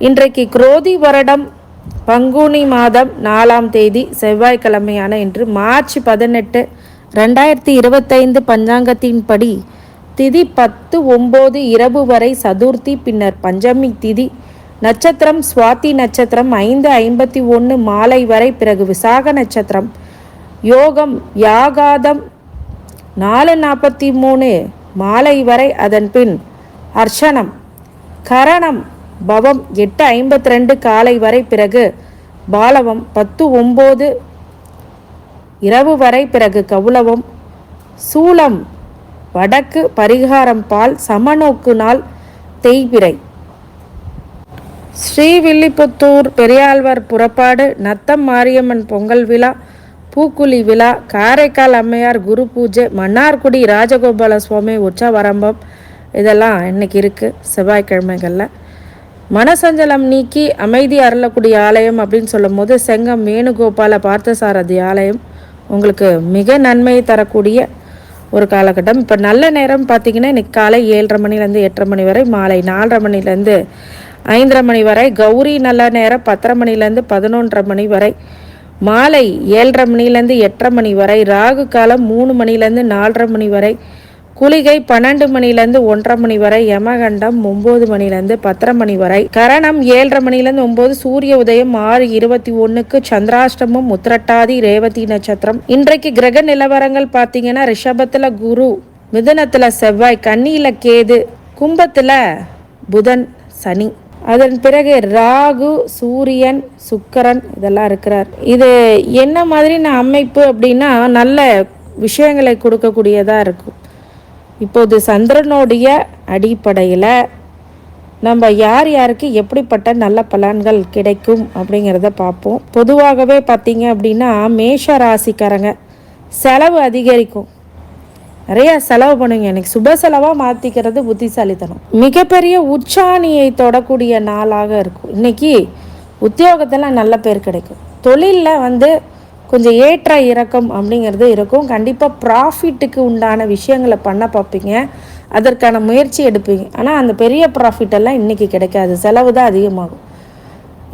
இன்றைக்கு குரோதி வருடம் பங்குனி மாதம் நாலாம் தேதி செவ்வாய்க்கிழமையான இன்று மார்ச் பதினெட்டு ரெண்டாயிரத்தி இருபத்தைந்து பஞ்சாங்கத்தின்படி திதி பத்து ஒம்பது இரவு வரை சதுர்த்தி பின்னர் பஞ்சமி திதி நட்சத்திரம் சுவாதி நட்சத்திரம் ஐந்து ஐம்பத்தி ஒன்று மாலை வரை பிறகு விசாக நட்சத்திரம் யோகம் யாகாதம் நாலு நாற்பத்தி மூணு மாலை வரை அதன் பின் அர்ச்சனம் கரணம் பவம் எட்டு ஐம்பத்தி ரெண்டு காலை வரை பிறகு பாலவம் பத்து ஒம்பது இரவு வரை பிறகு கவுளவம் சூலம் வடக்கு பரிகாரம் பால் சமநோக்கு நாள் தேய்பிரை. ஸ்ரீவில்லிபுத்தூர் பெரியாழ்வார் புறப்பாடு நத்தம் மாரியம்மன் பொங்கல் விழா பூக்குழி விழா காரைக்கால் அம்மையார் குரு பூஜை மன்னார்குடி ராஜகோபால சுவாமி உற்சவரம்பம் இதெல்லாம் இன்னைக்கு இருக்குது செவ்வாய்க்கிழமைகளில் மனசஞ்சலம் நீக்கி அமைதி அருளக்கூடிய ஆலயம் அப்படின்னு சொல்லும் போது செங்கம் வேணுகோபால பார்த்தசாரதி ஆலயம் உங்களுக்கு மிக நன்மையை தரக்கூடிய ஒரு காலகட்டம். இப்போ நல்ல நேரம் பார்த்தீங்கன்னா இன்றைக்கி காலை ஏழரை மணிலேருந்து எட்டரை மணி வரை மாலை நாலரை மணிலேருந்து ஐந்தரை மணி வரை கௌரி நல்ல நேரம் பத்தரை மணிலேருந்து பதினொன்றரை மணி வரை மாலை ஏழரை மணிலேருந்து எட்டரை மணி வரை ராகு காலம் மூணு மணிலேருந்து நாலரை மணி வரை குளிகை பன்னெண்டு மணிலேருந்து ஒன்றரை மணி வரை யமகண்டம் ஒம்பது மணிலேருந்து பத்தரை மணி வரை. கரணம் ஏழரை மணிலேருந்து ஒம்பது சூரிய உதயம் ஆறு இருபத்தி ஒன்றுக்கு சந்திராஷ்டமம் உத்திரட்டாதி ரேவதி நட்சத்திரம். இன்றைக்கு கிரக நிலவரங்கள் பார்த்தீங்கன்னா ரிஷபத்தில் குரு மிதனத்தில் செவ்வாய் கன்னியில் கேது கும்பத்தில் புதன் சனி. அதன் பிறகு ராகு சூரியன் சுக்கரன் இதெல்லாம் இருக்கிறார். இது என்ன மாதிரியான அமைப்பு அப்படின்னா நல்ல விஷயங்களை கொடுக்கக்கூடியதாக இருக்கும். இப்போது சந்திரனுடைய அடிப்படையில் நம்ம யார் யாருக்கு எப்படிப்பட்ட நல்ல பலன்கள் கிடைக்கும் அப்படிங்கிறத பார்ப்போம். பொதுவாகவே பார்த்தீங்க அப்படின்னா மேஷ ராசிக்காரங்க செலவு அதிகரிக்கும். நிறைய செலவு பண்ணுங்க. எனக்கு சுப செலவாக மாற்றிக்கிறது புத்திசாலித்தனம். மிகப்பெரிய உச்சாணியை தொடக்கூடிய நாளாக இருக்கும். இன்றைக்கி உத்தியோகத்தில் நல்ல பேர் கிடைக்கும். தொழிலில் வந்து கொஞ்சம் ஏற்ற இறக்கம் அப்படிங்கிறது இருக்கும். கண்டிப்பாக ப்ராஃபிட்டுக்கு உண்டான விஷயங்களை பண்ண பார்ப்பீங்க. அதற்கான முயற்சி எடுப்பீங்க. ஆனால் அந்த பெரிய ப்ராஃபிட்டெல்லாம் இன்றைக்கி கிடைக்காது. செலவு தான் அதிகமாகும்.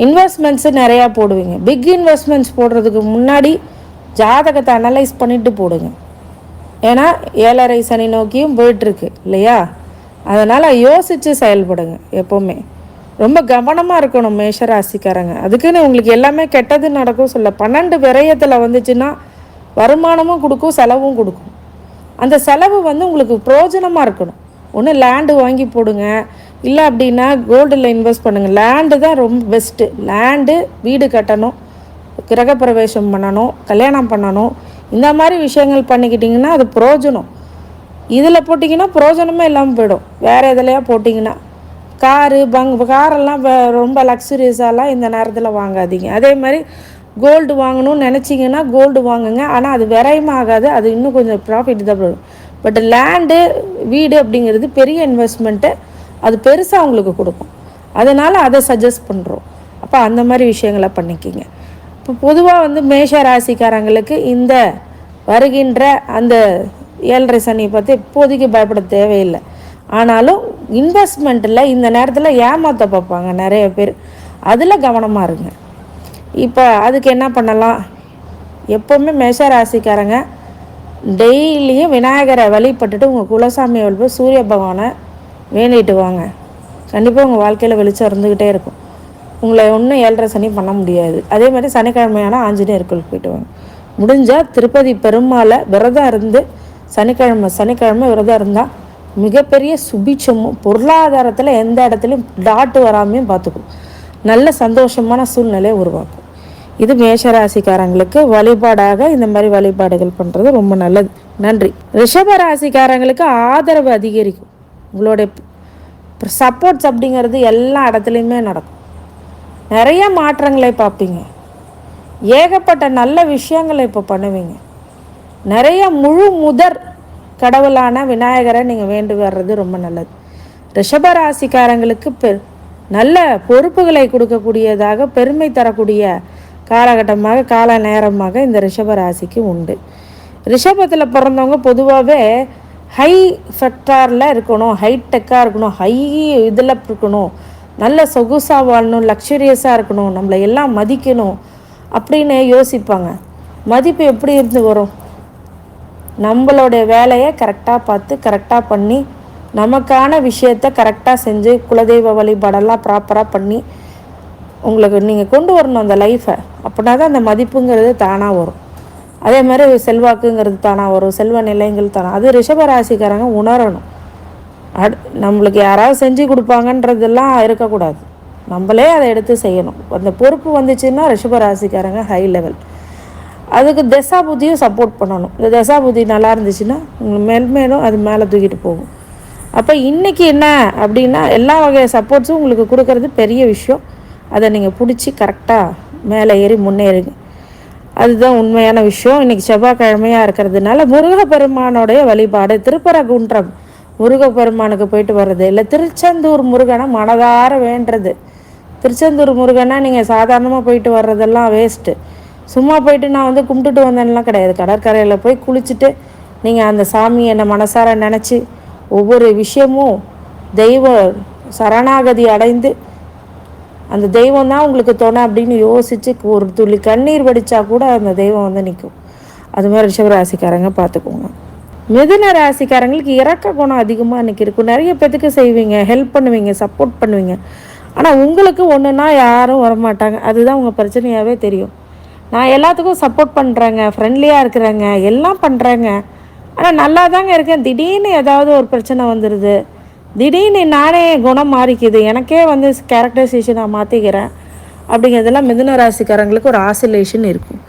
இன்வெஸ்ட்மெண்ட்ஸு நிறையா போடுவீங்க. பிக் இன்வெஸ்ட்மெண்ட்ஸ் போடுறதுக்கு முன்னாடி ஜாதகத்தை அனலைஸ் பண்ணிட்டு போடுங்க. ஏன்னா ஏழரை சனி நோக்கியும் போயிட்டுருக்கு இல்லையா? அதனால் யோசித்து செயல்படுங்க எப்போவுமே. ரொம்ப கவனமாக இருக்கணும் மேஷராசிக்காரங்க. அதுக்குன்னு உங்களுக்கு எல்லாமே கெட்டது நடக்கும் சொல்ல பன்னெண்டு விரயத்தில் வந்துச்சுன்னா வருமானமும் கொடுக்கும் செலவும் கொடுக்கும். அந்த செலவு வந்து உங்களுக்கு பிரயோஜனமாக இருக்கணும். ஒன்று லேண்டு வாங்கி போடுங்க. இல்லை அப்படின்னா கோல்டில் இன்வெஸ்ட் பண்ணுங்கள் லேண்டு தான் ரொம்ப பெஸ்ட்டு லேண்டு வீடு கட்டணும் கிரகப்பிரவேசம் பண்ணணும் கல்யாணம் பண்ணணும். இந்த மாதிரி விஷயங்கள் பண்ணிக்கிட்டிங்கன்னா அது பிரயோஜனம் இதில் போட்டிங்கன்னா பிரயோஜனமே இல்லாமல் போயிடும். வேறு எதுலையா போட்டிங்கன்னா. காரு பங் காரெல்லாம் ரொம்ப லக்ஸுரியஸாலாம் இந்த நேரத்தில் வாங்காதீங்க. அதே மாதிரி கோல்டு வாங்கணும்னு நினச்சிங்கன்னா கோல்டு வாங்குங்க. ஆனால் அது விரயமாகாது அது இன்னும் கொஞ்சம் ப்ராஃபிட் தான் வரும். பட் லேண்டு வீடு அப்படிங்கிறது பெரிய இன்வெஸ்ட்மெண்ட்டு அது பெருசாக உங்களுக்கு கொடுக்கும். அதனால் அதை சஜஸ்ட் பண்ணுறோம் அப்போ அந்த மாதிரி விஷயங்களை பண்ணிக்கிங்க. இப்போ பொதுவாக வந்து மேஷ ராசிக்காரங்களுக்கு இந்த வருகின்ற அந்த ஏழரை சனியை பார்த்து இப்போதைக்கு பயப்பட தேவையில்லை. ஆனாலும் இன்வெஸ்ட்மெண்ட்டில் இந்த நேரத்தில் ஏமாற்ற பார்ப்பாங்க நிறைய பேர். அதில் கவனமாக இருங்க. இப்போ அதுக்கு என்ன பண்ணலாம்? எப்போவுமே மேஷ ராசிக்காரங்க டெய்லியும் விநாயகரை வழிபட்டுட்டு உங்கள் குலசாமி போய் சூரிய பகவானை வேண்டிட்டு வாங்க. கண்டிப்பாக உங்கள் வாழ்க்கையில் வெளிச்சம் இருந்துக்கிட்டே இருக்கும். உங்களை ஒன்றும் ஏழரை சனி பண்ண முடியாது. அதே மாதிரி சனிக்கிழமையான ஆஞ்சநேயர் கோயிலுக்கு போயிட்டு வாங்க. முடிஞ்சால் திருப்பதி பெருமாளை விரதம் இருந்து சனிக்கிழமை சனிக்கிழமை விரதம் இருந்தால் மிகப்பெரிய சுபிட்சமும் பொருளாதாரத்தில் எந்த இடத்துலையும் டாட்டு வராமையும் பார்த்துக்கும். நல்ல சந்தோஷமான சூழ்நிலையை உருவாக்கும். இது மேஷராசிக்காரங்களுக்கு வழிபாடாக இந்த மாதிரி வழிபாடுகள் பண்ணுறது ரொம்ப நல்லது. நன்றி. ரிஷப ராசிக்காரங்களுக்கு ஆதரவு அதிகரிக்கும். உங்களுடைய சப்போர்ட்ஸ் அப்படிங்கிறது எல்லா இடத்துலையுமே நடக்கும். நிறைய மாற்றங்களை பார்ப்பீங்க. ஏகப்பட்ட நல்ல விஷயங்களை இப்போ பண்ணுவீங்க. நிறைய முழு முதற் கடவுளான விநாயகரை நீங்கள் வேண்டு வர்றது ரொம்ப நல்லது. ரிஷபராசிக்காரங்களுக்கு பெ நல்ல பொறுப்புகளை கொடுக்கக்கூடியதாக பெருமை தரக்கூடிய காலகட்டமாக கால நேரமாக இந்த ரிஷபராசிக்கு உண்டு. ரிஷபத்தில் பிறந்தவங்க பொதுவாகவே ஹை ஃபெக்டாரில் இருக்கணும் ஹைடெக்காக இருக்கணும் ஹை இதில் இருக்கணும் நல்ல சொகுசாக வாழணும் லக்ஸுரியஸாக இருக்கணும் நம்மளை எல்லாம் மதிக்கணும் அப்படின்னு யோசிப்பாங்க. மதிப்பு எப்படி இருந்து வரும்? நம்மளுடைய வேலையை கரெக்டாக பார்த்து கரெக்டாக பண்ணி நமக்கான விஷயத்த கரெக்டாக செஞ்சு குலதெய்வ வழிபாடெல்லாம் ப்ராப்பராக பண்ணி உங்களுக்கு நீங்கள் கொண்டு வரணும் அந்த லைஃப்பை அப்படின்னா தான் அந்த மதிப்புங்கிறது தானாக வரும். அதே மாதிரி செல்வாக்குங்கிறது தானாக வரும். செல்வ நிலைங்கள் தானாக அது ரிஷபராசிக்காரங்க உணரணும். அடு நம்மளுக்கு யாராவது செஞ்சு கொடுப்பாங்கன்றதெல்லாம் இருக்கக்கூடாது. நம்மளே அதை எடுத்து செய்யணும். அந்த பொறுப்பு வந்துச்சுன்னா ரிஷபராசிக்காரங்க ஹை லெவல் அதுக்கு தசா புத்தியும் சப்போர்ட் பண்ணணும். இந்த தசா புத்தி நல்லா இருந்துச்சுன்னா உங்களுக்கு மென்மேலும் அது மேலே தூக்கிட்டு போகும். அப்போ இன்றைக்கி என்ன அப்படின்னா எல்லா வகை சப்போர்ட்ஸும் உங்களுக்கு கொடுக்கறது பெரிய விஷயம். அதை நீங்கள் பிடிச்சி கரெக்டாக மேலே ஏறி முன்னேறுங்க. அதுதான் உண்மையான விஷயம். இன்றைக்கி செவ்வாய்க்கிழமையாக இருக்கிறதுனால முருகப்பெருமானோடைய வழிபாடு. திருப்பரங்குன்றம் முருகப்பெருமானுக்கு போயிட்டு வர்றது. இல்லை திருச்செந்தூர் முருகனை மனதார வேண்டுறது. திருச்செந்தூர் முருகனை நீங்கள் சாதாரணமாக போயிட்டு வர்றதெல்லாம் வேஸ்ட்டு சும்மா போயிட்டு நான் வந்து கும்பிட்டுட்டு வந்தேன்லாம் கிடையாது. கடற்கரையில் போய் குளிச்சுட்டு நீங்கள் அந்த சாமியை என்னை மனசார நினச்சி ஒவ்வொரு விஷயமும் தெய்வ சரணாகதி அடைந்து அந்த தெய்வம் தான் உங்களுக்கு துணை அப்படின்னு யோசித்து ஒரு துளி கண்ணீர் வடித்தா கூட அந்த தெய்வம் வந்து நிற்கும் அது மாதிரி ரிஷபராசிக்காரங்க பார்த்துக்கோங்க. மிதுன ராசிக்காரங்களுக்கு இறக்க குணம் அதிகமாக இன்றைக்கி இருக்கும் நிறைய பேத்துக்கு செய்வீங்க ஹெல்ப் பண்ணுவீங்க சப்போர்ட் பண்ணுவீங்க. ஆனால் உங்களுக்கு ஒன்றுனா யாரும் வரமாட்டாங்க. அதுதான் உங்கள் பிரச்சனையாகவே தெரியும். நான் எல்லாத்துக்கும் சப்போர்ட் பண்ணுறேங்க ஃப்ரெண்ட்லியாக இருக்கிறேங்க எல்லாம் பண்ணுறேங்க ஆனால் நல்லா தாங்க இருக்கேன். திடீர்னு ஏதாவது ஒரு பிரச்சனை வந்துடுது திடீர்னு நானே குணம் மாறிக்குது. எனக்கே வந்து கேரக்டரைசேஷன் நான் மாற்றிக்கிறேன் அப்படிங்கிறதெல்லாம் மிதுன ராசிக்காரங்களுக்கு ஒரு ஆசிலேஷன் இருக்கும்.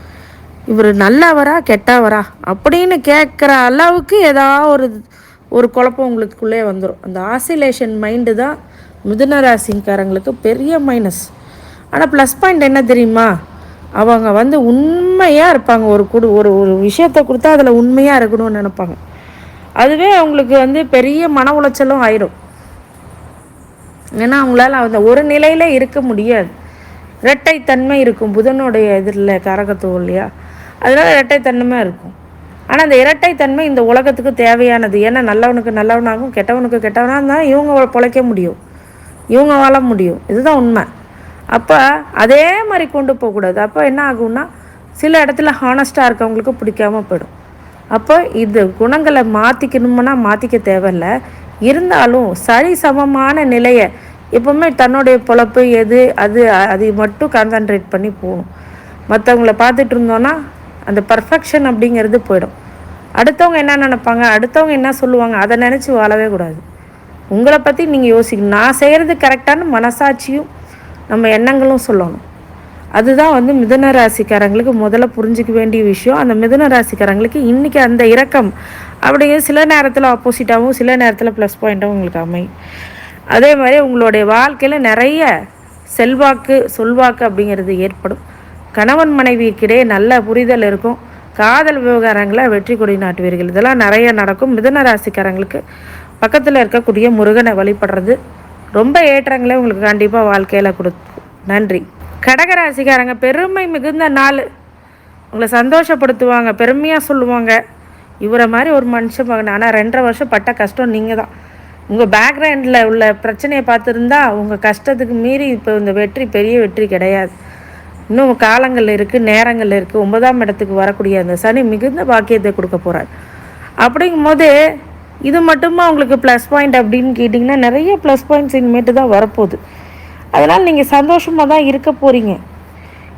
இவர் நல்லவரா கெட்டவரா அப்படின்னு கேட்குற அளவுக்கு ஏதாவது ஒரு ஒரு குழப்பம் உங்களுக்குள்ளே வந்துடும் அந்த ஆசிலேஷன் மைண்டு தான் மிதுன ராசிக்காரங்களுக்கு பெரிய மைனஸ் ஆனால் ப்ளஸ் பாயிண்ட் என்ன தெரியுமா? அவங்க வந்து உண்மையாக இருப்பாங்க. ஒரு குடு ஒரு ஒரு விஷயத்தை கொடுத்தா அதில் உண்மையாக இருக்கணும்னு நினைப்பாங்க. அதுவே அவங்களுக்கு வந்து பெரிய மன உளைச்சலும் ஆயிடும் ஏன்னா அவங்களால அந்த ஒரு நிலையில் இருக்க முடியாது. இரட்டைத்தன்மை இருக்கும் புதனுடைய இதில் காரகத்துவம் இல்லையா? அதனால் இரட்டைத்தன்மை இருக்கும். ஆனால் அந்த இரட்டைத்தன்மை இந்த உலகத்துக்கு தேவையானது. ஏன்னா நல்லவனுக்கு நல்லவனாகவும் கெட்டவனுக்கு கெட்டவனாக இருந்தால் இவங்க பொழைக்க முடியும். இவங்க வாழ முடியும். இதுதான் உண்மை. அப்போ அதே மாதிரி கொண்டு போகக்கூடாது அப்போ என்ன ஆகும்னா சில இடத்துல ஹானஸ்ட்டாக இருக்கவங்களுக்கு பிடிக்காம போயிடும். அப்போ இது குணங்களை மாற்றிக்கணும்னா மாற்றிக்க தேவையில்ல. இருந்தாலும் சரி சமமான நிலையை எப்பவுமே தன்னுடைய பொழப்பு எது அது அது மட்டும் கான்சன்ட்ரேட் பண்ணி போகணும். மற்றவங்கள பார்த்துட்டு இருந்தோன்னா அந்த பர்ஃபெக்ஷன் அப்படிங்கிறது போயிடும். அடுத்தவங்க என்ன நினைப்பாங்க? அடுத்தவங்க என்ன சொல்லுவாங்க? அதை நினச்சி வாழவே கூடாது. உங்களை பற்றி நீங்கள் யோசிக்கணும். நான் செய்கிறது கரெக்டான மனசாட்சியும் நம்ம எண்ணங்களும் சொல்லணும். அதுதான் வந்து மிதன ராசிக்காரங்களுக்கு முதல்ல புரிஞ்சிக்க வேண்டிய விஷயம். அந்த மிதுன ராசிக்காரங்களுக்கு இன்றைக்கி அந்த இரக்கம் அப்படிங்கிற சில நேரத்தில் ஆப்போசிட்டாகவும் சில நேரத்தில் ப்ளஸ் பாயிண்ட்டாகவும் உங்களுக்கு அமையும். அதே மாதிரி உங்களுடைய வாழ்க்கையில் நிறைய செல்வாக்கு சொல்வாக்கு அப்படிங்கிறது ஏற்படும். கணவன் மனைவிக்கிடையே நல்ல புரிதல் இருக்கும். காதல் விவகாரங்களை வெற்றி கொடி நாட்டுவீர்கள். இதெல்லாம் நிறைய நடக்கும். மிதன ராசிக்காரங்களுக்கு பக்கத்தில் இருக்கக்கூடிய முருகனை வழிபடுறது ரொம்ப ஏற்றங்களே உங்களுக்கு கண்டிப்பாக வாழ்க்கையில் கொடுக்கும் நன்றி. கடகராசிக்காரங்க பெருமை மிகுந்த நாள். உங்களை சந்தோஷப்படுத்துவாங்க பெருமையாக சொல்லுவாங்க. இவரை மாதிரி ஒரு மனுஷன் பார்க்கணும் ஆனால் ரெண்டரை வருஷம் பட்ட கஷ்டம் நீங்கள் தான் உங்கள் பேக்ரவுண்டில் உள்ள பிரச்சனையை பார்த்துருந்தா உங்கள் கஷ்டத்துக்கு மீறி இப்போ இந்த வெற்றி பெரிய வெற்றி கிடையாது. இன்னும் காலங்கள் இருக்குது நேரங்கள் இருக்குது ஒன்பதாம் இடத்துக்கு வரக்கூடிய அந்த சனி மிகுந்த பாக்கியத்தை கொடுக்க போகிறார் அப்படிங்கும்போது இது மட்டுமா உங்களுக்கு ப்ளஸ் பாயிண்ட் அப்படின்னு கேட்டிங்கன்னா நிறைய ப்ளஸ் பாயிண்ட்ஸ் இனிமேட்டு தான் வரப்போகுது. அதனால் நீங்கள் சந்தோஷமாக தான் இருக்க போகிறீங்க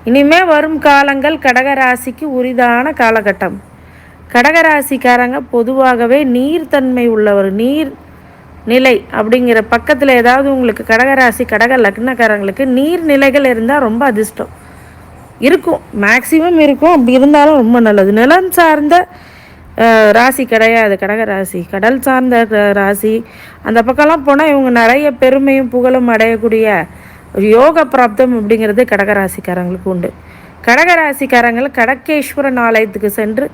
இனிமே வரும் காலங்கள் கடகராசிக்கு உரிதான காலகட்டம். கடகராசிக்காரங்க பொதுவாகவே நீர்த்தன்மை உள்ளவர் நீர் நிலை அப்படிங்கிற பக்கத்தில் ஏதாவது உங்களுக்கு கடகராசி கடக லக்னக்காரங்களுக்கு நீர்நிலைகள் இருந்தால் ரொம்ப அதிர்ஷ்டம். இருக்கும். மேக்சிமம் இருக்கும். அப்படி இருந்தாலும் ரொம்ப நல்லது. நிலம் சார்ந்த ராசி கிடையாது கடக ராசி. கடல் சார்ந்த ராசி. அந்த பக்கம்லாம் போனால் இவங்க நிறைய பெருமையும் புகழும் அடையக்கூடிய யோக பிராப்தம் அப்படிங்கிறது கடகராசிக்காரங்களுக்கு உண்டு. கடகராசிக்காரங்கள் கடக்கேஸ்வரன் ஆலயத்துக்கு சென்று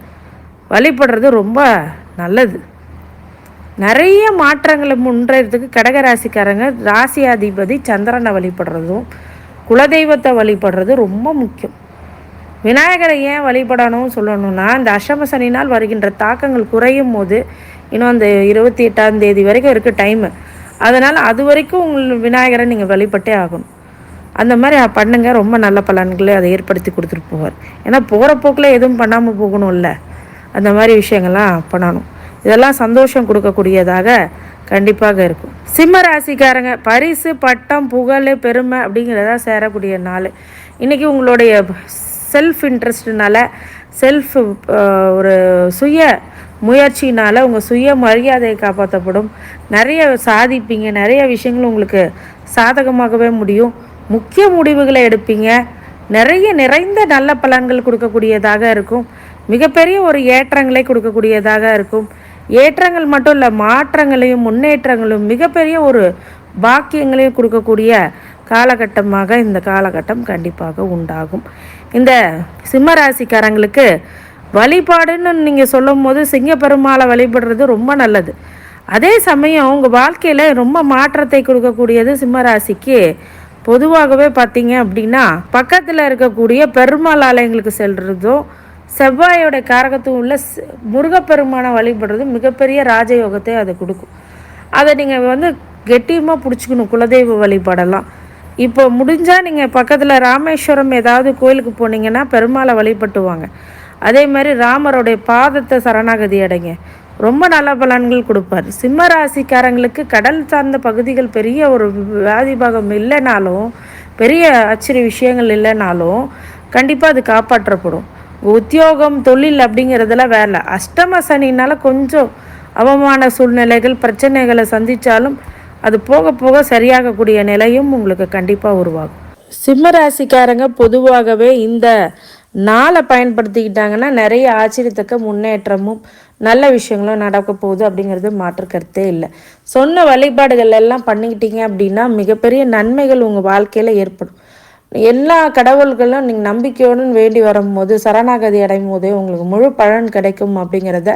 வழிபடுறது ரொம்ப நல்லது. நிறைய மாற்றங்களை முன்றதுக்கு கடகராசிக்காரங்க ராசியாதிபதி சந்திரனை வழிபடுறதும் குலதெய்வத்தை வழிபடுறது ரொம்ப முக்கியம். விநாயகரை ஏன் வழிபடணும் சொல்லணும்னா இந்த அஷ்டம சனினால் வருகின்ற தாக்கங்கள் குறையும் போது இன்னும் அந்த இருபத்தி எட்டாம் தேதி வரைக்கும் இருக்குது டைமு அதனால் அது வரைக்கும் உங்கள் விநாயகரை நீங்கள் வழிபட்டே ஆகணும். அந்த மாதிரி பண்ணுங்க. ரொம்ப நல்ல பலன்களை அதை ஏற்படுத்தி கொடுத்துட்டு போவார். ஏன்னா போகிற போக்கில் எதுவும் பண்ணாமல் போகணும்ல. அந்த மாதிரி விஷயங்கள்லாம் பண்ணணும். இதெல்லாம் சந்தோஷம் கொடுக்கக்கூடியதாக கண்டிப்பாக இருக்கும். சிம்ம ராசிக்காரங்க பரிசு பட்டம் புகழ் பெருமை அப்படிங்கிறதா சேரக்கூடிய நாள். இன்றைக்கி உங்களுடைய செல்ஃப் இன்ட்ரெஸ்ட்னால செல்ஃப் ஒரு சுய முயற்சினால் உங்கள் சுய மரியாதையை காப்பாற்றப்படும் நிறைய சாதிப்பீங்க நிறைய விஷயங்கள் உங்களுக்கு சாதகமாகவே முடியும். முக்கிய முடிவுகளை எடுப்பீங்க. நிறைய நிறைந்த நல்ல பலன்கள் கொடுக்கக்கூடியதாக இருக்கும். மிகப்பெரிய ஒரு ஏற்றங்களை கொடுக்கக்கூடியதாக இருக்கும். ஏற்றங்கள் மட்டும் இல்லை மாற்றங்களையும் முன்னேற்றங்களும் மிகப்பெரிய ஒரு பாக்கியங்களையும் கொடுக்கக்கூடிய காலகட்டமாக இந்த காலகட்டம் கண்டிப்பாக உண்டாகும். இந்த சிம்மராசிக்காரங்களுக்கு வழிபாடுன்னு நீங்கள் சொல்லும் போது சிங்கப்பெருமாளை வழிபடுறது ரொம்ப நல்லது. அதே சமயம் உங்கள் வாழ்க்கையில் ரொம்ப மாற்றத்தை கொடுக்கக்கூடியது சிம்மராசிக்கு பொதுவாகவே பார்த்தீங்க அப்படின்னா பக்கத்தில் இருக்கக்கூடிய பெருமாள் ஆலயங்களுக்கு செல்றதும் செவ்வாயோட காரகத்தும் உள்ள முருகப்பெருமானை வழிபடுறது மிகப்பெரிய ராஜயோகத்தை அதை கொடுக்கும். அதை நீங்கள் வந்து கெட்டியமாக பிடிச்சிக்கணும் குலதெய்வ வழிபாடெல்லாம். இப்போ முடிஞ்சால் நீங்கள் பக்கத்தில் ராமேஸ்வரம் ஏதாவது கோயிலுக்கு போனீங்கன்னா பெருமாளை வழிபட்டுவாங்க. அதே மாதிரி ராமருடைய பாதத்தை சரணாகதி அடைங்க. ரொம்ப நல்ல பலன்கள் கொடுப்பார். சிம்ம ராசிக்காரங்களுக்கு கடல் சார்ந்த பகுதிகள் பெரிய ஒரு வியாதிபாகம் இல்லைனாலும் பெரிய ஆச்சரிய விஷயங்கள் இல்லைனாலும் கண்டிப்பாக அது காப்பாற்றப்படும். உத்தியோகம் தொழில் அப்படிங்கிறதுல வேலை அஷ்டம சனினால் கொஞ்சம் அவமான சூழ்நிலைகள் பிரச்சனைகளை சந்தித்தாலும் அது போக போக சரியாகக்கூடிய நிலையும் உங்களுக்கு கண்டிப்பாக உருவாகும். சிம்ம ராசிக்காரங்க பொதுவாகவே இந்த நாளை பயன்படுத்திக்கிட்டாங்கன்னா நிறைய ஆச்சரியத்தக்க முன்னேற்றமும் நல்ல விஷயங்களும் நடக்க போகுது அப்படிங்கிறது மாற்று கருத்தே இல்லை. சொன்ன வழிபாடுகள் எல்லாம் பண்ணிக்கிட்டீங்க அப்படின்னா மிகப்பெரிய நன்மைகள் உங்கள் வாழ்க்கையில் ஏற்படும். எல்லா கடவுள்களும் நீங்கள் நம்பிக்கையுடன் வேண்டி வரும்போது சரணாகதி அடையும் போதே உங்களுக்கு முழு பலன் கிடைக்கும் அப்படிங்கிறத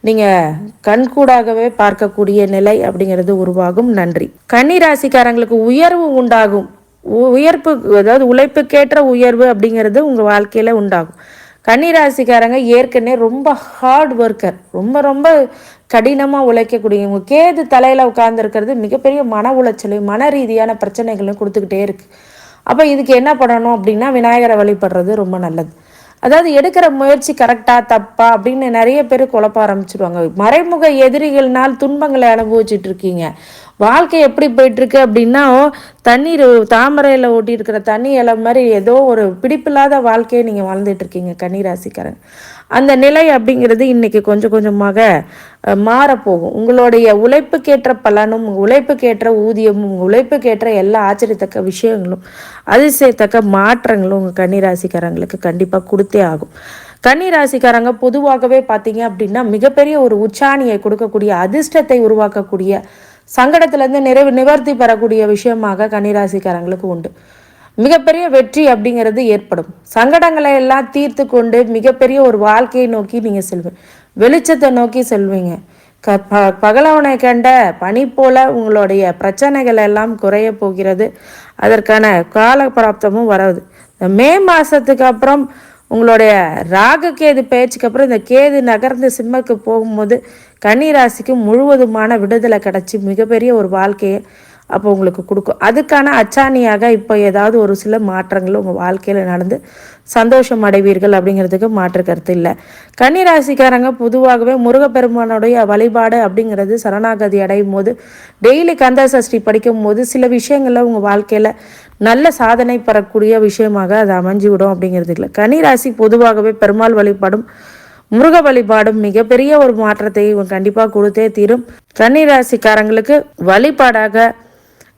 நீங்கள் கண்கூடாகவே பார்க்கக்கூடிய நிலை அப்படிங்கிறது உருவாகும். நன்றி. கன்னி ராசிக்காரங்களுக்கு உயர்வு உண்டாகும். உயர்ப்பு அதாவது உழைப்புக்கேற்ற உயர்வு அப்படிங்கிறது உங்கள் வாழ்க்கையில் உண்டாகும். கன்னிராசிக்காரங்க ஏற்கனவே ரொம்ப ஹார்ட் ஒர்க்கர் ரொம்ப ரொம்ப கடினமாக உழைக்கக்கூடியவங்க கேது தலையில் உட்கார்ந்துருக்கிறது மிகப்பெரிய மன உளைச்சலையும் மன ரீதியான பிரச்சனைகளையும் கொடுத்துக்கிட்டே இருக்குது அப்போ இதுக்கு என்ன பண்ணணும் அப்படின்னா விநாயகரை வழிபடுறது ரொம்ப நல்லது. அதாவது எடுக்கிற முயற்சி கரெக்டா தப்பா அப்படின்னு நிறைய பேர் குழப்ப ஆரம்பிச்சிருவாங்க. மறைமுக எதிரிகள்னால் துன்பங்களை அனுபவிச்சுட்டு இருக்கீங்க. வாழ்க்கை எப்படி போயிட்டுருக்கு அப்படின்னா தண்ணீர் தாமரையில் ஓட்டி இருக்கிற தண்ணி இலை மாதிரி ஏதோ ஒரு பிடிப்பில்லாத வாழ்க்கையை நீங்கள் வாழ்ந்துட்டு இருக்கீங்க கன்னிராசிக்காரன் அந்த நிலை அப்படிங்கிறது இன்னைக்கு கொஞ்சம் கொஞ்சமாக மாறப்போகும். உங்களுடைய உழைப்புக்கேற்ற பலனும் உழைப்புக்கேற்ற ஊதியமும் உழைப்புக்கேற்ற எல்லா ஆச்சரியத்தக்க விஷயங்களும் அதிசயத்தக்க மாற்றங்களும் உங்கள் கன்னிராசிக்காரங்களுக்கு கண்டிப்பாக கொடுத்தே ஆகும். கன்னிராசிக்காரங்க பொதுவாகவே பார்த்தீங்க அப்படின்னா மிகப்பெரிய ஒரு உச்சாணியை கொடுக்கக்கூடிய அதிர்ஷ்டத்தை உருவாக்கக்கூடிய சங்கடத்திலேருந்து நிறைவு நிவர்த்தி பெறக்கூடிய விஷயமாக கன்னிராசிக்காரங்களுக்கு உண்டு. மிகப்பெரிய வெற்றி அப்படிங்கிறது ஏற்படும். சங்கடங்களை எல்லாம் தீர்த்து கொண்டு மிகப்பெரிய ஒரு வாழ்க்கையை நோக்கி நீங்கள் செல்வேன் வெளிச்சத்தை நோக்கி செல்வீங்க. க ப பகலவனை கண்ட பனி போல உங்களுடைய பிரச்சனைகள் எல்லாம் குறைய போகிறது. அதற்கான கால பிராப்தமும் வராது மே மாதத்துக்கு அப்புறம் உங்களுடைய ராக கேது பயிற்சிக்கு அப்புறம் இந்த கேது நகர்ந்து சிம்மக்கு போகும்போது கன்னிராசிக்கு முழுவதுமான விடுதலை கிடச்சி மிகப்பெரிய ஒரு வாழ்க்கையை அப்போ உங்களுக்கு கொடுக்கும். அதுக்கான அச்சாணியாக இப்போ ஏதாவது ஒரு சில மாற்றங்கள் உங்கள் வாழ்க்கையில் நடந்து சந்தோஷம் அடைவீர்கள் அப்படிங்கிறதுக்கு மாற்று கருத்து இல்லை. கன்னிராசிக்காரங்க பொதுவாகவே முருகப்பெருமானுடைய வழிபாடு அப்படிங்கிறது சரணாகதி அடையும் போது டெய்லி கந்த சஷ்டி படிக்கும் போது சில விஷயங்களில் உங்கள் வாழ்க்கையில் நல்ல சாதனை பெறக்கூடிய விஷயமாக அது அமைஞ்சு விடும் அப்படிங்கிறது இல்லை. கன்னிராசி பொதுவாகவே பெருமாள் வழிபாடும் முருக வழிபாடும் மிகப்பெரிய ஒரு மாற்றத்தை கண்டிப்பாக கொடுத்தே தீரும். கன்னிராசிக்காரங்களுக்கு வழிபாடாக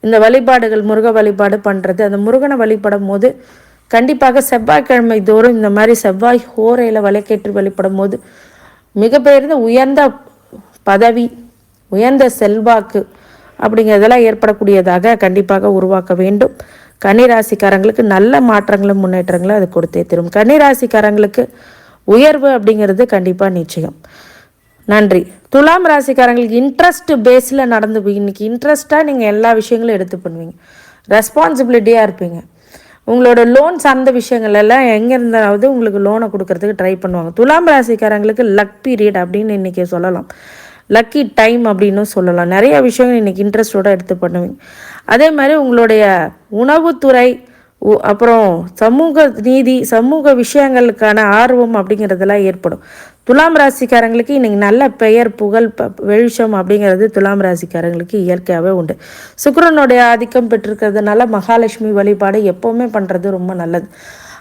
இந்த வழிபாடுகள் முருக வழிபாடு பண்ணுறது அந்த முருகனை வழிபடும் போது கண்டிப்பாக செவ்வாய்க்கிழமை தோறும் இந்த மாதிரி செவ்வாய் ஹோரையில் வலைக்கேற்று வழிபடும் போது மிகப்பெரிய உயர்ந்த பதவி உயர்ந்த செல்வாக்கு அப்படிங்கிறதெல்லாம் ஏற்படக்கூடியதாக கண்டிப்பாக உருவாக்க வேண்டும். கன்னிராசிக்காரங்களுக்கு நல்ல மாற்றங்களும் முன்னேற்றங்களும் அது கொடுத்தே தரும். கன்னிராசிக்காரங்களுக்கு உயர்வு அப்படிங்கிறது கண்டிப்பாக நிச்சயம். நன்றி. துலாம் ராசிக்காரங்களுக்கு இன்ட்ரெஸ்ட் பேஸில் நடந்து போய் இன்னைக்கு இன்ட்ரெஸ்ட்டாக நீங்கள் எல்லா விஷயங்களும் எடுத்து பண்ணுவீங்க. ரெஸ்பான்சிபிலிட்டியாக இருப்பீங்க. உங்களோட லோன் சார்ந்த விஷயங்கள் எல்லாம் எங்கே இருந்தாவது உங்களுக்கு லோனை கொடுக்கறதுக்கு ட்ரை பண்ணுவாங்க. துலாம் ராசிக்காரங்களுக்கு லக் பீரியட் அப்படின்னு இன்றைக்கி சொல்லலாம். லக்கி டைம் அப்படின்னு சொல்லலாம். நிறைய விஷயங்கள் இன்றைக்கி இன்ட்ரெஸ்டோட எடுத்து பண்ணுவீங்க. அதே மாதிரி உங்களுடைய உணவுத்துறை அப்புறம் சமூக நீதி சமூக விஷயங்களுக்கான ஆர்வம் அப்படிங்கிறதெல்லாம் ஏற்படும். துலாம் ராசிக்காரங்களுக்கு இன்னைக்கு நல்ல பெயர் புகழ் ப- வெளிச்சம் அப்படிங்கிறது துலாம் ராசிக்காரங்களுக்கு இயற்கையாகவே உண்டு. சுக்கிரனுடைய ஆதிக்கம் பெற்றிருக்கிறதுனால மகாலட்சுமி வழிபாடு எப்போவுமே பண்ணுறது ரொம்ப நல்லது.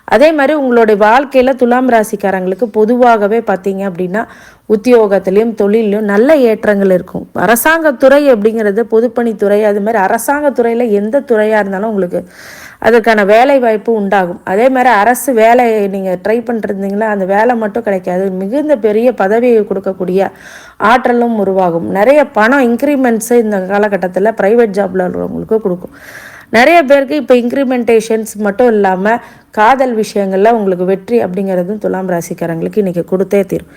அதே மாதிரி உங்களுடைய வாழ்க்கையில் துலாம் ராசிக்காரங்களுக்கு பொதுவாகவே பார்த்தீங்க அப்படின்னா உத்தியோகத்திலையும் தொழிலையும் நல்ல ஏற்றங்கள் இருக்கும். அரசாங்கத்துறை அப்படிங்கிறது பொதுப்பணித்துறை அது மாதிரி அரசாங்கத்துறையில் எந்த துறையாக இருந்தாலும் உங்களுக்கு அதற்கான வேலை வாய்ப்பு உண்டாகும். அதே மாதிரி அரசு வேலை நீங்கள் ட்ரை பண்ணிருந்தீங்களா அந்த வேலை மட்டும் கிடைக்காது. மிகுந்த பெரிய பதவியை கொடுக்கக்கூடிய ஆற்றலும் உருவாகும். நிறைய பணம் இன்க்ரிமெண்ட்ஸு இந்த காலகட்டத்தில் ப்ரைவேட் ஜாப்ல உள்ளவங்களுக்கு கொடுக்கும். நிறைய பேருக்கு இப்போ இன்க்ரிமெண்டேஷன்ஸ் மட்டும் இல்லாமல் காதல் விஷயங்களில் உங்களுக்கு வெற்றி அப்படிங்கிறதும் துலாம் ராசிக்காரங்களுக்கு இன்றைக்கி கொடுத்தே தீரும்.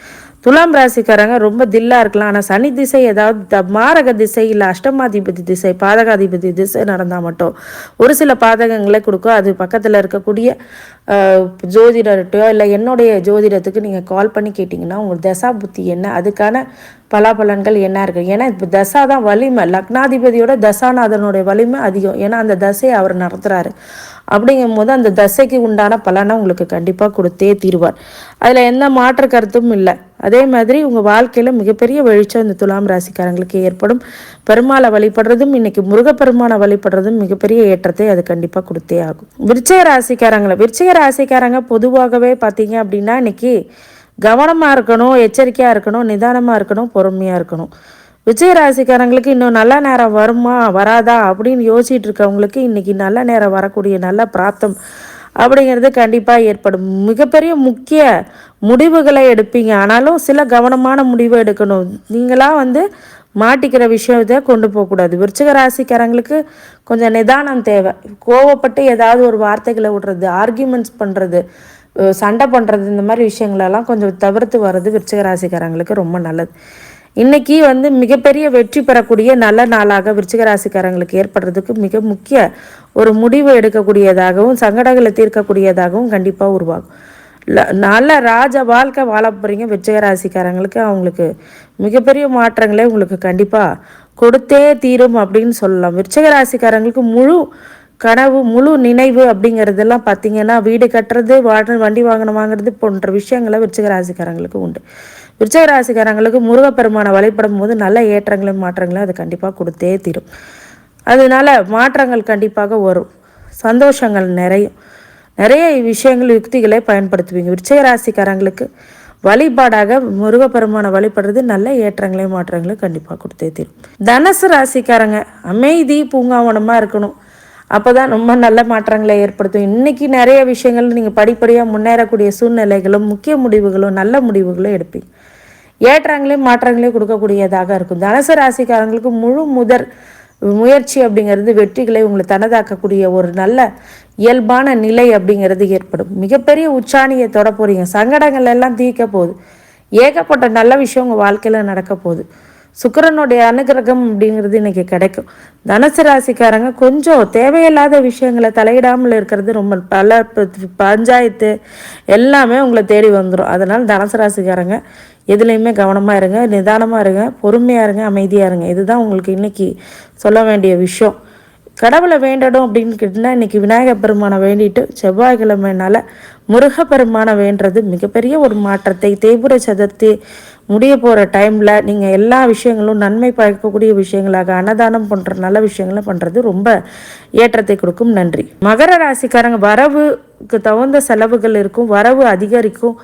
துலாம் ராசிக்காரங்க ரொம்ப தில்லா இருக்கலாம். ஆனால் சனி திசை ஏதாவது த- மாரக திசை இல்லை அஷ்டமாதிபதி திசை பாதகாதிபதி திசை நடந்தால் மட்டும் ஒரு சில பாதகங்களை கொடுக்கும். அது பக்கத்தில் இருக்கக்கூடிய ஜோதிடர்கிட்டயோ இல்லை என்னுடைய ஜோதிடத்துக்கு நீங்கள் கால் பண்ணி கேட்டிங்கன்னா உங்கள் தசா புத்தி என்ன? அதுக்கான பலாபலன்கள் என்ன இருக்குது ஏன்னா இப்போ தசா தான் வலிமை. லக்னாதிபதியோட தசாநாதனுடைய வலிமை அதிகம். ஏன்னா அந்த தசையை அவர் நடத்துகிறாரு அப்படிங்கும் போது அந்த தசைக்கு உண்டான பலனை உங்களுக்கு கண்டிப்பாக கொடுத்தே தீருவார். அதில் எந்த மாற்று கருத்தும் இல்லை. அதே மாதிரி உங்கள் வாழ்க்கையில் மிகப்பெரிய வெளிச்சம் இந்த துலாம் ராசிக்காரங்களுக்கு ஏற்படும். பெருமாளை வழிபடுறதும் இன்னைக்கு முருகப்பெருமானை வழிபடுறதும் மிகப்பெரிய ஏற்றத்தை அது கண்டிப்பாக கொடுத்தே ஆகும். விருச்சய ராசிக்காரங்களை விருச்சய ராசிக்காரங்க பொதுவாகவே பார்த்தீங்க அப்படின்னா இன்னைக்கு கவனமாக இருக்கணும் எச்சரிக்கையாக இருக்கணும் நிதானமாக இருக்கணும் பொறுமையாக இருக்கணும். விஜய ராசிக்காரங்களுக்கு இன்னும் நல்ல நேரம் வருமா வராதா அப்படின்னு யோசிச்சுட்டு இருக்கவங்களுக்கு இன்னைக்கு நல்ல நேரம் வரக்கூடிய நல்ல பிராப்தம் அப்படிங்கிறது கண்டிப்பாக ஏற்படும். மிகப்பெரிய முக்கிய முடிவுகளை எடுப்பீங்க. ஆனாலும் சில கவனமான முடிவை எடுக்கணும். நீங்களா வந்து மாட்டிக்கிற விஷயத்தை கொண்டு போகக்கூடாது. விருச்சிக ராசிக்காரங்களுக்கு கொஞ்சம் நிதானம் தேவை. கோவப்பட்டு ஏதாவது ஒரு வார்த்தைகளை விடுறது ஆர்கியூமெண்ட்ஸ் பண்ணுறது சண்டை பண்ணுறது இந்த மாதிரி விஷயங்களெல்லாம் கொஞ்சம் தவிர்த்து வர்றது விருச்சிக ராசிக்காரங்களுக்கு ரொம்ப நல்லது. இன்னைக்கு வந்து மிகப்பெரிய வெற்றி பெறக்கூடிய நல்ல நாளாக விருச்சிக ராசிக்காரங்களுக்கு ஏற்படுறதுக்கு மிக முக்கிய ஒரு முடிவு எடுக்கக்கூடியதாகவும் சங்கடங்களை தீர்க்கக்கூடியதாகவும் கண்டிப்பாக உருவாகும். நல்ல ராஜ வாழ்க்கை வாழ போகிறீங்க விருச்சிக ராசிக்காரங்களுக்கு அவங்களுக்கு மிகப்பெரிய மாற்றங்களே உங்களுக்கு கண்டிப்பாக கொடுத்தே தீரும் அப்படின்னு சொல்லலாம். விருச்சிக ராசிக்காரங்களுக்கு முழு கனவு முழு நினைவு அப்படிங்கிறதெல்லாம் பார்த்தீங்கன்னா வீடு கட்டுறது வாட வண்டி வாகனம் வாங்குறது போன்ற விஷயங்களை விருச்சிக ராசிக்காரங்களுக்கு உண்டு. விருச்சிக ராசிக்காரங்களுக்கு முருகப்பெருமானை வழிபடும் போது நல்ல ஏற்றங்களும் மாற்றங்களும் அது கண்டிப்பாக கொடுத்தே தீரும். அதனால மாற்றங்கள் கண்டிப்பாக வரும். சந்தோஷங்கள் நிறையும். நிறைய விஷயங்கள் யுக்திகளை பயன்படுத்துவீங்க. விருச்சிக ராசிக்காரங்களுக்கு வழிபாடாக முருகப்பெருமானை வழிபடுறது நல்ல ஏற்றங்களையும் மாற்றங்களையும் கண்டிப்பாக கொடுத்தே தீரும். தனுசு ராசிக்காரங்க அமைதி பூங்காவனமாக இருக்கணும். அப்போ தான் ரொம்ப நல்ல மாற்றங்களை ஏற்படுத்தும். இன்னைக்கு நிறைய விஷயங்கள் நீங்கள் படிப்படியாக முன்னேறக்கூடிய சூழ்நிலைகளும் முக்கிய முடிவுகளும் நல்ல முடிவுகளும் எடுப்பீங்க. ஏற்றங்களையும் மாற்றங்களையும் கொடுக்கக்கூடியதாக இருக்கும். தனுசு ராசிக்காரங்களுக்கு முழு முதற் முயற்சி அப்படிங்கிறது வெற்றிகளை உங்களை தனதாக்கக்கூடிய ஒரு நல்ல இயல்பான நிலை அப்படிங்கிறது ஏற்படும். மிகப்பெரிய உச்சாணியை தொட போறீங்க. சங்கடங்கள் எல்லாம் தீர்க்க போகுது. ஏகப்பட்ட நல்ல விஷயம் உங்கள் வாழ்க்கையில் நடக்க போகுது. சுக்கரனுடைய அனுகிரகம் அப்படிங்கிறது இன்னைக்கு கிடைக்கும். தனுசு ராசிக்காரங்க கொஞ்சம் தேவையில்லாத விஷயங்களை தலையிடாமல் இருக்கிறது ரொம்ப பல பஞ்சாயத்து எல்லாமே உங்களை தேடி வந்துடும் அதனால் தனுசு ராசிக்காரங்க எதுலேயுமே கவனமாக இருங்க நிதானமாக இருங்க பொறுமையாக இருங்க அமைதியாக இருங்க. இதுதான் உங்களுக்கு இன்னைக்கு சொல்ல வேண்டிய விஷயம். கடவுளை வேண்டணும் அப்படின்னு கேட்டிங்கன்னா இன்றைக்கி விநாயகர் பெருமானை வேண்டிட்டு செவ்வாய்க்கிழமைனால முருகப்பெருமானை வேண்டுறது மிகப்பெரிய ஒரு மாற்றத்தை தேய்புர சதுர்த்தி முடிய போகிற டைமில் நீங்கள் எல்லா விஷயங்களும் நன்மை பயக்கக்கூடிய விஷயங்களாக அன்னதானம் போன்ற நல்ல விஷயங்களை பண்ணுறது ரொம்ப ஏற்றத்தை கொடுக்கும். நன்றி. மகர ராசிக்காரங்க வரவுக்கு தகுந்த செலவுகள் இருக்கும் வரவு அதிகரிக்கும்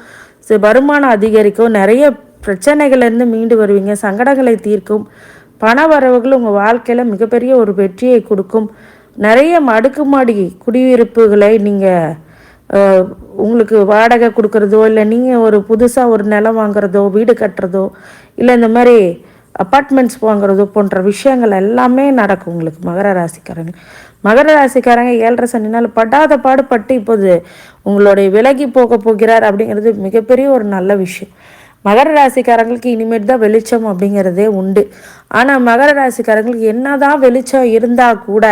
வருமானம் அதிகரிக்கும் நிறைய பிரச்சனைகள்லேருந்து மீண்டு வருவீங்க சங்கடங்களை தீர்க்கும் பண வரவுகள் உங்கள் வாழ்க்கையில் மிகப்பெரிய ஒரு வெற்றியை கொடுக்கும். நிறைய அடுக்குமாடி குடியிருப்புகளை நீங்கள் உங்களுக்கு வாடகை கொடுக்குறதோ இல்லை நீங்கள் ஒரு புதுசாக ஒரு நிலம் வாங்குறதோ வீடு கட்டுறதோ இல்லை இந்த மாதிரி அப்பார்ட்மெண்ட்ஸ் வாங்குறதோ போன்ற விஷயங்கள் எல்லாமே நடக்கும் உங்களுக்கு மகர ராசிக்காரங்க. மகர ராசிக்காரங்க ஏழரை சனினால் படாத பாடுபட்டு இப்போது உங்களுடைய விலகி போக போகிறார் அப்படிங்கிறது மிகப்பெரிய ஒரு நல்ல விஷயம். மகர ராசிக்காரங்களுக்கு இனிமேட் தான் வெளிச்சம் அப்படிங்கிறதே உண்டு. ஆனால் மகர ராசிக்காரங்களுக்கு என்னதான் வெளிச்சம் இருந்தால் கூட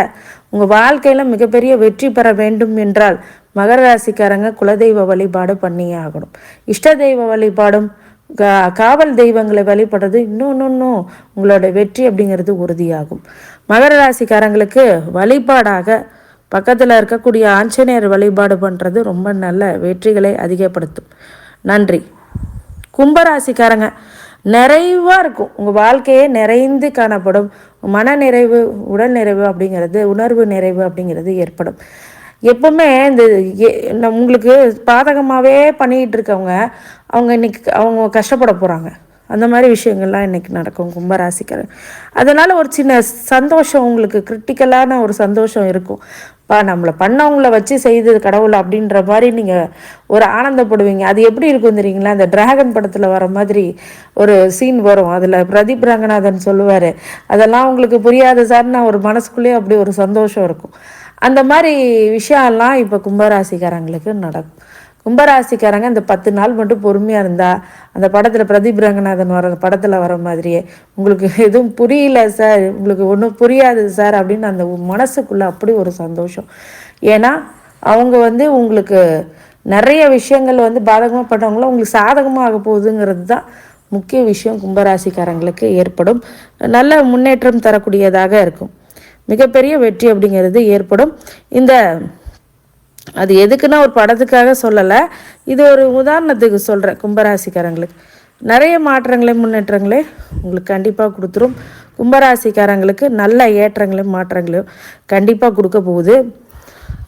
உங்கள் வாழ்க்கையில் மிகப்பெரிய வெற்றி பெற வேண்டும் என்றால் மகர ராசிக்காரங்க குலதெய்வ வழிபாடு பண்ணியே ஆகணும். இஷ்ட தெய்வ வழிபாடும் காவல் தெய்வங்களை வழிபடுறது இன்னும் இன்னும் உங்களோட வெற்றி அப்படிங்கிறது உறுதியாகும். மகர ராசிக்காரங்களுக்கு வழிபாடாக பக்கத்தில் இருக்கக்கூடிய ஆஞ்சநேயர் வழிபாடு பண்ணுறது ரொம்ப நல்ல வெற்றிகளை அதிகப்படுத்தும். நன்றி. கும்பராசிக்காரங்க. நிறைவாக இருக்கும். உங்கள் வாழ்க்கையே நிறைந்து காணப்படும். மன நிறைவு உடல் நிறைவு அப்படிங்கிறது உணர்வு நிறைவு அப்படிங்கிறது ஏற்படும். எப்பவுமே இந்த உங்களுக்கு பாதகமாகவே பண்ணிகிட்டு இருக்கவங்க அவங்க இன்னைக்கு அவங்க கஷ்டப்பட போகிறாங்க அந்த மாதிரி விஷயங்கள்லாம் இன்றைக்கி நடக்கும் கும்பராசிக்காரன் அதனால் ஒரு சின்ன சந்தோஷம் உங்களுக்கு கிரிட்டிக்கலான ஒரு சந்தோஷம் இருக்கும். பா நம்மளை பண்ணவங்கள வச்சு செய்தது கடவுள் அப்படின்ற மாதிரி நீங்கள் ஒரு ஆனந்தப்படுவீங்க. அது எப்படி இருக்கும் தெரியுங்களா? அந்த டிராகன் படத்தில் வர மாதிரி ஒரு சீன் வரும். அதில் பிரதீப் ரங்கநாதன் சொல்லுவார். அதெல்லாம் உங்களுக்கு புரியாது சார்னு ஒரு மனசுக்குள்ளேயே அப்படி ஒரு சந்தோஷம் இருக்கும். அந்த மாதிரி விஷயம்லாம் இப்போ கும்பராசிக்காரங்களுக்கு நடக்கும். கும்பராசிக்காரங்க இந்த பத்து நாள் மட்டும் பொறுமையாக இருந்தால் அந்த படத்தில் பிரதீப் ரங்கநாதன் வர படத்தில் வர மாதிரியே. உங்களுக்கு எதுவும் புரியல சார் உங்களுக்கு ஒன்றும் புரியாது சார் அப்படின்னு அந்த மனசுக்குள்ளே அப்படி ஒரு சந்தோஷம். ஏன்னா அவங்க வந்து உங்களுக்கு நிறைய விஷயங்கள் வந்து பாதகமாக பட்டவங்களும் உங்களுக்கு சாதகமாக ஆக போகுதுங்கிறது தான் முக்கிய விஷயம். கும்பராசிக்காரங்களுக்கு ஏற்படும். நல்ல முன்னேற்றம் தரக்கூடியதாக இருக்கும். மிகப்பெரிய வெற்றி அப்படிங்கிறது ஏற்படும். இந்த அது எதுக்குன்னா ஒரு படத்துக்காக சொல்லலை. இது ஒரு உதாரணத்துக்கு சொல்கிறேன் கும்பராசிக்காரங்களுக்கு. நிறைய மாற்றங்களே முன்னேற்றங்களே உங்களுக்கு கண்டிப்பாக கொடுத்துரும். கும்பராசிக்காரங்களுக்கு நல்ல ஏற்றங்களையும் மாற்றங்களையும் கண்டிப்பாக கொடுக்க போகுது.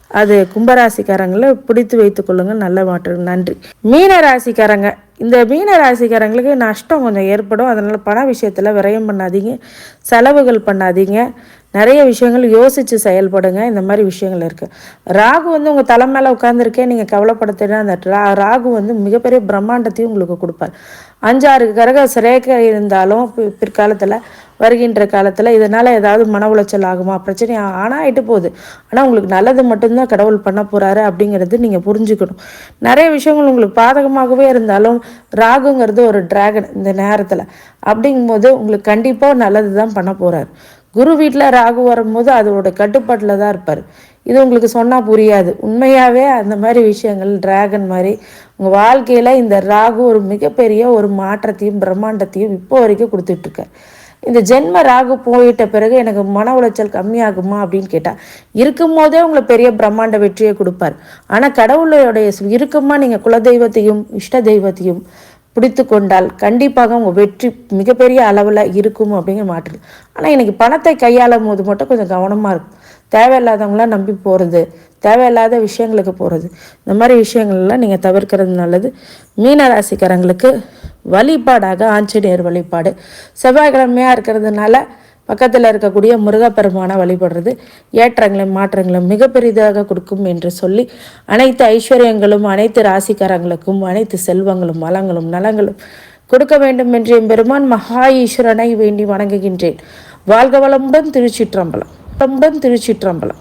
அது கும்பராசிக்காரங்களை பிடித்து வைத்துக்கொள்ளுங்க நல்ல மாற்றம். நன்றி. மீன ராசிக்காரங்க இந்த மீன ராசிக்காரங்களுக்கு நஷ்டம் கொஞ்சம் ஏற்படும். அதனால் பண விஷயத்தில் விரயம் பண்ணாதீங்க. செலவுகள் பண்ணாதீங்க. நிறைய விஷயங்கள் யோசித்து செயல்படுங்க. இந்த மாதிரி விஷயங்கள் இருக்குது ராகு வந்து உங்கள் தலை மேலே உட்காந்துருக்கே நீங்கள் கவலைப்படுத்தினா அந்த ரா ராகு வந்து மிகப்பெரிய பிரம்மாண்டத்தையும் உங்களுக்கு கொடுப்பார். அஞ்சாறு கரக சிறைக்க இருந்தாலும் பிற்காலத்தில் வருகின்ற காலத்தில் இதனால் ஏதாவது மன உளைச்சல் ஆகுமா? பிரச்சனை ஆனால் ஆகிட்டு போகுது. ஆனால் உங்களுக்கு நல்லது மட்டும்தான் கடவுள் பண்ண போகிறாரு அப்படிங்கிறது நீங்கள் புரிஞ்சுக்கணும். நிறைய விஷயங்கள் உங்களுக்கு பாதகமாகவே இருந்தாலும் ராகுங்கிறது ஒரு டிராகன் இந்த நேரத்தில். அப்படிங்கும்போது உங்களுக்கு கண்டிப்பாக நல்லது தான் பண்ண போகிறாரு குரு வீட்டில் ராகு வரும்போது அதோட கட்டுப்பாட்டில் தான் இருப்பார். இது உங்களுக்கு சொன்னால் புரியாது. உண்மையாகவே அந்த மாதிரி விஷயங்கள் டிராகன் மாதிரி உங்கள் வாழ்க்கையில் இந்த ராகு ஒரு மிகப்பெரிய ஒரு மாற்றத்தையும் பிரம்மாண்டத்தையும் இப்போ வரைக்கும் கொடுத்துட்ருக்கார் இந்த ஜென்ம ராகு போயிட்ட பிறகு எனக்கு மன உளைச்சல் கம்மியாகுமா அப்படின்னு கேட்டால் இருக்கும் போதே உங்களை பெரிய பிரம்மாண்ட வெற்றியை கொடுப்பார். ஆனால் கடவுளுடைய இருக்குமா நீங்கள் குலதெய்வத்தையும் இஷ்ட தெய்வத்தையும் பிடித்து கொண்டால் கண்டிப்பாக உங்கள் வெற்றி மிகப்பெரிய அளவில் இருக்கும் அப்படிங்கிற மாற்று. ஆனால் எனக்கு பணத்தை கையாளும் போது மட்டும் கொஞ்சம் கவனமாக இருக்கும். தேவையில்லாதவங்களாம் நம்பி போகிறது தேவையில்லாத விஷயங்களுக்கு போகிறது இந்த மாதிரி விஷயங்கள்லாம் நீங்கள் தவிர்க்கிறது நல்லது. மீனராசிக்காரங்களுக்கு வழிபாடாக ஆஞ்சநேயர் வழிபாடு. செவ்வாய்க்கிழமையாக இருக்கிறதுனால பக்கத்தில் இருக்கக்கூடிய முருகப்பெருமானை வழிபடுறது ஏற்றங்களும் மாற்றங்களும் மிக பெரிதாக கொடுக்கும் என்று சொல்லி அனைத்து ஐஸ்வர்யங்களும் அனைத்து ராசிக்காரங்களுக்கும் அனைத்து செல்வங்களும் வளங்களும் நலங்களும் கொடுக்க வேண்டும் என்று பெருமான் மகா ஈஸ்வரனை வேண்டி வணங்குகின்றேன். வாழ்க வளமுடன் திருச்சிற்றம்பலம். திருச்சிற்றம்பலம்.